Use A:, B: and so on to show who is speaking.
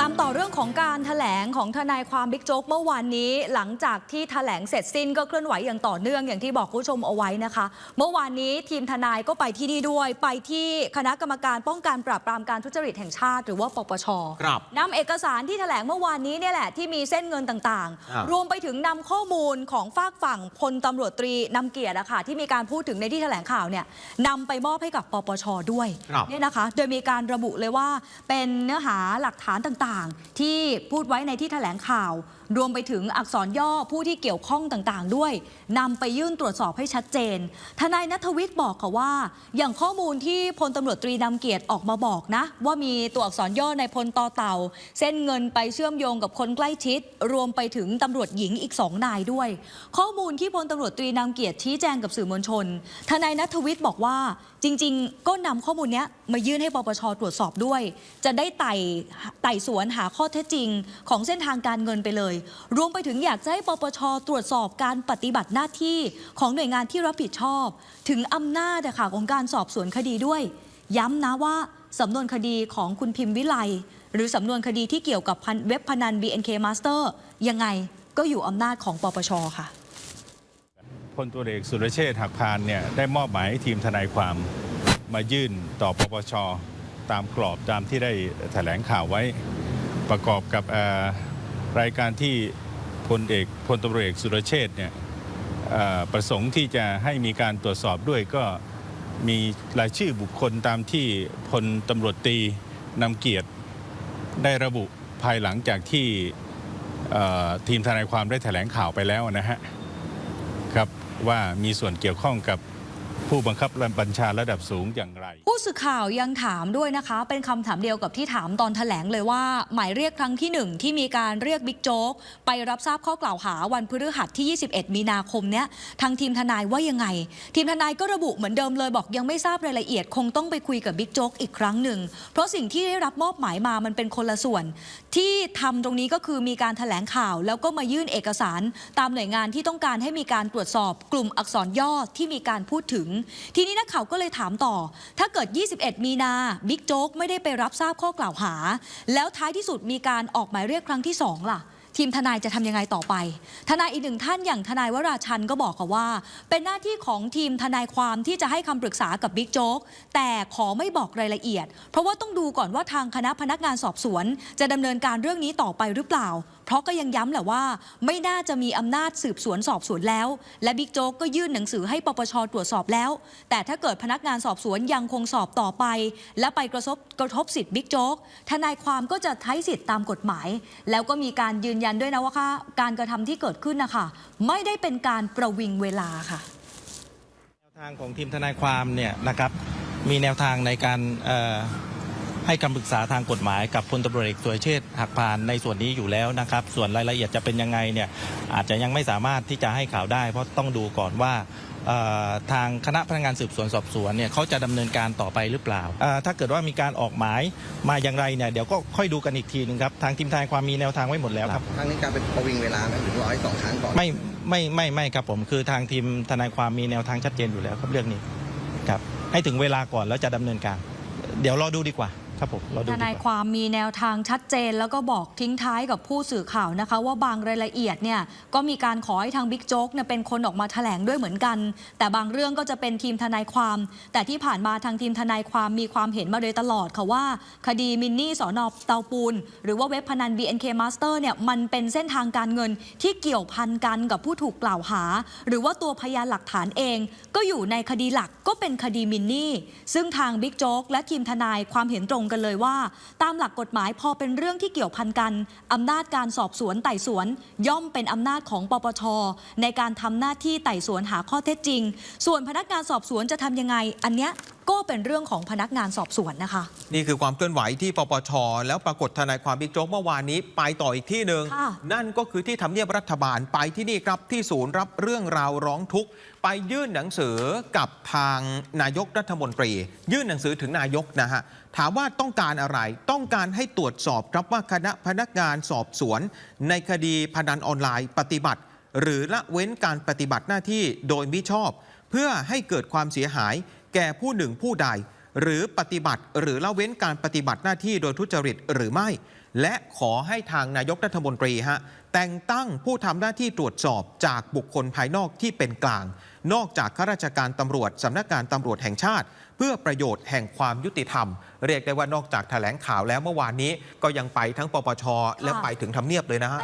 A: ตามต่อเรื่องของการถแถลงของทนายความบิ๊กโจ๊กเมื่อวานนี้ หลังจากที่ถแถลงเสร็จสิ้นก็เคลื่อนไหวอย่างต่อเนื่องอย่างที่บอกคุณผู้ชมเอาไว้นะคะ เมื่อวานนี้ทีมทนายก็ไปที่นี่ด้วย ไปที่คณะกรรมการป้องกันปราบปรามการทุจริตแห่งชาติ หรือว่าปปช
B: ครับ
A: นำเอกสารที่แถลงเมื่อวานนี้เนี่ยแหละที่มีเส้นเงินต่าง
B: อ่า
A: ๆรวมไปถึงนำข้อมูลของฝากฝั่งพลตำรวจตรีนำเกียรติอะค่ะที่มีการพูดถึงในที่แถลงข่าวเนี่ยนำไปมอบให้กับปปชด้วย
B: ครับ
A: เนี่ยนะคะ โดยมีการระบุเลยว่าเป็นเนื้อหาหลักฐานต่างๆ ที่พูดไว้ในที่แถลงข่าวรวมไปถึงอักษรย่อผู้ที่เกี่ยวข้องต่างๆ ด้วยนำไปยื่นตรวจสอบให้ชัดเจน ทนายนัทวิทย์บอกค่ะว่า อย่างข้อมูลที่พลตำรวจตรีนำเกียรติออกมาบอกนะ ว่ามีตัวอักษรย่อในพลต่อเต่า เส้นเงินไปเชื่อมโยงกับคนใกล้ชิด รวมไปถึงตำรวจหญิงอีกสองนายด้วย ข้อมูลที่พลตำรวจตรีนำเกียรติชี้แจงกับสื่อมวลชน ทนายนัทวิทย์บอกว่าจริง ๆ ก็นำข้อมูลนี้มายื่นให้ปปชตรวจสอบด้วย จะได้ไต่ไต่สวนหาข้อเท็จจริง ของเส้นทางการเงินไปเลยรวมไปถึงอยากจะให้ปปชตรวจสอบการปฏิบัติหน้าที่ของหน่วยงานที่รับผิดชอบ ถึงอำนาจค่ะของการสอบสวนคดีด้วย ย้ำนะว่าสำนวนคดีของคุณพิมพ์วิไลหรือสำนวนคดีที่เกี่ยวกับเว็บพนัน BNK Master ยังไงก็อยู่อำนาจของปปชค่ะ
C: พลตัวเอกสุรเชษฐ์หักพานเนี่ยได้มอบหมายให้ทีมทนายความมายื่นต่อปปชตามกรอบตามที่ได้แถลงข่าวไว้ประกอบกับ รายการที่พลเอกพลตำรวจเอกสุรเชษ์เนี่ยประสงค์ที่จะให้มีการตรวจสอบด้วยก็มีรายชื่อบุคคลตามที่พลตำรวจตีนำเกียรติได้ระบุภายหลังจากที่ทีมทนายความได้แถลงข่าวไปแล้วนะฮะครับว่ามีส่วนเกี่ยวข้องกับ ผู้บังคับบัญชาระดับสูงอย่างไร
A: ผู้สื่อข่าวยังถามด้วยนะคะ เป็นคำถามเดียวกับที่ถามตอนแถลงเลยว่า หมายเรียกครั้งที่หนึ่งที่มีการเรียกบิ๊กโจ๊กไปรับทราบข้อกล่าวหาวันพฤหัสที่ 21 มีนาคมเนี้ยทางทีมทนายว่ายังไง ทีมทนายก็ระบุเหมือนเดิมเลยบอกยังไม่ทราบรายละเอียด คงต้องไปคุยกับบิ๊กโจ๊กอีกครั้งหนึ่ง เพราะสิ่งที่ได้รับมอบหมายมามันเป็นคนละส่วน ที่ทำตรงนี้ก็คือมีการแถลงข่าว แล้วก็มายื่นเอกสาร ตามหน่วยงานที่ต้องการให้มีการตรวจสอบกลุ่มอักษรย่อที่มีการพูดถึงทีนี้นักข่าวก็เลยถามต่อ ถ้าเกิด 21 มีนาบิ๊กโจ๊กไม่ได้ไปรับทราบข้อกล่าวหา แล้วท้ายที่สุดมีการออกหมายเรียกครั้งที่สองล่ะทีมทนายจะทำยังไงต่อไป ทนายอีกหนึ่งท่านอย่างทนายวราชันก็บอกค่ะว่า เป็นหน้าที่ของทีมทนายความที่จะให้คำปรึกษากับบิ๊กโจ๊ก แต่ขอไม่บอกรายละเอียด เพราะว่าต้องดูก่อนว่าทางคณะพนักงานสอบสวน จะดำเนินการเรื่องนี้ต่อไปหรือเปล่า เพราะก็ยังย้ำแหละว่า ไม่น่าจะมีอำนาจสืบสวนสอบสวนแล้ว และบิ๊กโจ๊กก็ยื่นหนังสือให้ปปชตรวจสอบแล้ว แต่ถ้าเกิดพนักงานสอบสวนยังคงสอบต่อไป และไปกระทบกระทบสิทธิ์บิ๊กโจ๊กทนายความก็จะใช้สิทธิ์ตามกฎหมาย แล้วก็มีการยืนยันด้วยนะว่าคะการกระทำที่เกิดขึ้นนะคะไม่ได้เป็นการประวิงเวลาค่ะ
D: แนวทางของทีมทนายความเนี่ยนะครับมีแนวทางในการ ให้คำปรึกษาทางกฎหมายกับพลตำรวจเอกสุรเชษฐ์หักพานในส่วนนี้อยู่แล้วนะครับ ส่วนรายละเอียดจะเป็นยังไงเนี่ยอาจจะยังไม่สามารถที่จะให้ข่าวได้ เพราะต้องดูก่อนว่าเอ่อทางคณะพนักงานสืบสวนสอบสวนเนี่ยเขาจะดำเนินการต่อไปหรือเปล่าเอ่อถ้าเกิดว่ามีการออกหมายมาอย่างไรเนี่ยเดี๋ยวก็ค่อยดูกันอีกทีหนึงครับ ทางทีมทนายความมีแนวทางไว้หมดแล้วครับ
E: ครั้งนี้การเป็นประวิงเวลาไหมหรือร้อยสองครั้งก่อน
D: ไม่ไม่ไม่ไม่ครับผมคือทางทีมทนายความมีแนวทางชัดเจนอยู่แล้วครับเรื่องนี้ครับให้ถึงเวลาก่อนแล้วจะดำเนินการ เดี๋ยวรอดูดีกว่า ครับผมรอดู
A: ทนายความมีแนวทางชัดเจน แล้วก็บอกทิ้งท้ายกับผู้สื่อข่าวนะคะ ว่าบางรายละเอียดเนี่ยก็มีการขอให้ทางบิ๊กโจ๊กเนี่ยเป็นคนออกมาแถลงด้วยเหมือนกัน แต่บางเรื่องก็จะเป็นทีมทนายความ แต่ที่ผ่านมาทางทีมทนายความมีความเห็นมาโดยตลอดค่ะว่า คดีมินนี่สอนอเตาปูน หรือว่าเว็บพนัน BNK Master เนี่ยมันเป็นเส้นทางการเงินที่เกี่ยวพันกันกับผู้ถูกกล่าวหา หรือว่าตัวพยานหลักฐานเอง ก็อยู่ในคดีหลักก็เป็นคดีมินนี่ซึ่งทางบิ๊กโจ๊กและทีมทนายความเห็นตรงกันเลยว่า ตามหลักกฎหมายพอเป็นเรื่องที่เกี่ยวพันกันอำนาจการสอบสวนไต่สวน ย่อมเป็นอำนาจของปปชในการทำหน้าที่ไต่สวนหาข้อเท็จจริง ส่วนพนักงานสอบสวนจะทำยังไง อันเนี้ย ก็เป็นเรื่องของพนักงานสอบสวนนะคะ
B: นี่คือความเคลื่อนไหวที่ปปช แล้วปรากฏทนายความบิ๊กโจ๊กเมื่อวานนี้ไปต่ออีกที่หนึ่ง
A: ค่ะ
B: นั่นก็คือที่ทำเนียบรัฐบาลไปที่นี่ครับที่ศูนย์รับเรื่องราวร้องทุกข์ ไปยื่นหนังสือกับทางนายกรัฐมนตรี ยื่นหนังสือถึงนายกนะฮะถามว่าต้องการอะไรต้องการให้ตรวจสอบครับว่าคณะพนักงานสอบสวน ในคดีพนันออนไลน์ปฏิบัติ หรือละเว้นการปฏิบัติหน้าที่โดยมิชอบ เพื่อให้เกิดความเสียหาย แก่ผู้หนึ่งผู้ใด หรือปฏิบัติหรือละเว้นการปฏิบัติหน้าที่โดยทุจริตหรือไม่ และขอให้ทางนายกรัฐมนตรีฮะแต่งตั้งผู้ทำหน้าที่ตรวจสอบจากบุคคลภายนอกที่เป็นกลาง นอกจากข้าราชการตำรวจสำนักงานตำรวจแห่งชาติ เพื่อประโยชน์แห่งความยุติธรรม เรียกได้ว่านอกจากแถลงข่าวแล้วเมื่อวานนี้ก็ยังไปทั้งปปชและไปถึงทำเนียบเลยนะฮะ